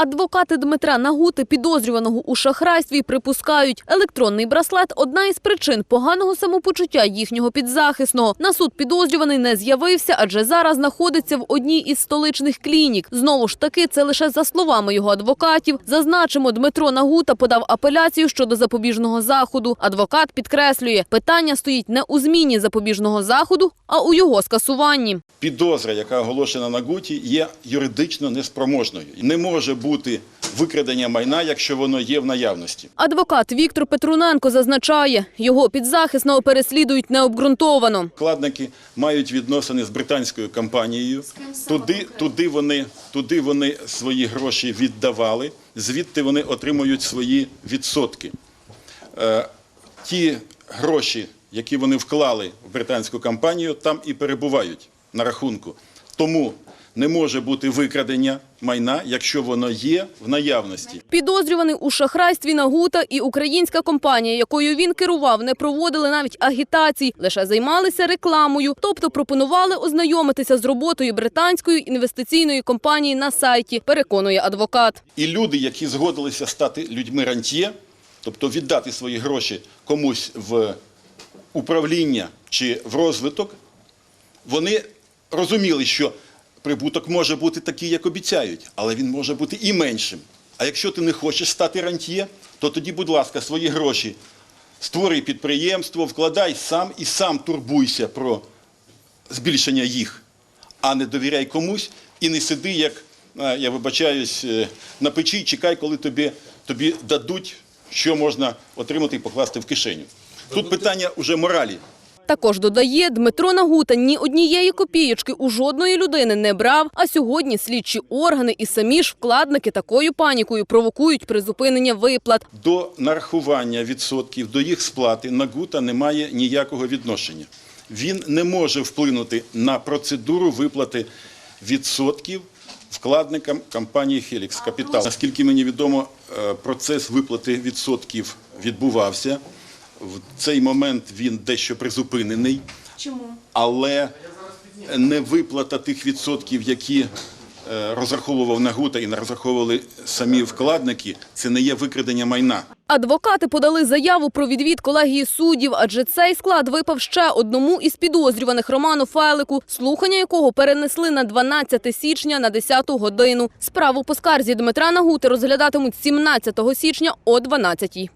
Адвокати Дмитра Нагути, підозрюваного у шахрайстві, припускають, електронний браслет – одна із причин поганого самопочуття їхнього підзахисного. На суд підозрюваний не з'явився, адже зараз знаходиться в одній із столичних клінік. Знову ж таки, це лише за словами його адвокатів. Зазначимо, Дмитро Нагута подав апеляцію щодо запобіжного заходу. Адвокат підкреслює, питання стоїть не у зміні запобіжного заходу, а у його скасуванні. Підозра, яка оголошена на ГУТі, є юридично неспроможною. Не може бути викрадення майна, якщо воно є в наявності. Адвокат Віктор Петруненко зазначає, його підзахисного переслідують необґрунтовано. Вкладники мають відносини з британською компанією. Туди, туди, вони, туди вони свої гроші віддавали, звідти вони отримують свої відсотки. Е, ті гроші, які вони вклали в британську компанію, там і перебувають на рахунку. Тому не може бути викрадення майна, якщо воно є в наявності. Підозрюваний у шахрайстві Нагута і українська компанія, якою він керував, не проводили навіть агітацій, лише займалися рекламою, тобто пропонували ознайомитися з роботою британської інвестиційної компанії на сайті, переконує адвокат. І люди, які згодилися стати людьми рантьє, тобто віддати свої гроші комусь в управління чи в розвиток, вони розуміли, що прибуток може бути такий, як обіцяють, але він може бути і меншим. А якщо ти не хочеш стати рантьє, то тоді, будь ласка, свої гроші створюй підприємство, вкладай сам і сам турбуйся про збільшення їх, а не довіряй комусь і не сиди, як е, я вибачаюсь, е, на печі, і чекай, коли тобі, тобі дадуть, що можна отримати і покласти в кишеню. Тут питання уже моралі. Також додає, Дмитро Нагута ні однієї копієчки у жодної людини не брав, а сьогодні слідчі органи і самі ж вкладники такою панікою провокують призупинення виплат. До нарахування відсотків, до їх сплати Нагута не має ніякого відношення. Він не може вплинути на процедуру виплати відсотків вкладникам компанії Helix Capital. Наскільки мені відомо, е, процес виплати відсотків відбувався. В цей момент він дещо призупинений. Чому? але не виплата тих відсотків, які е, розраховував Нагута і не розраховували самі вкладники, це не є викрадення майна. Адвокати подали заяву про відвід колегії суддів, адже цей склад випав ще одному із підозрюваних Роману Фелику, слухання якого перенесли на 12 січня на 10 годину. Справу по скарзі Дмитра Нагути розглядатимуть 17 січня о 12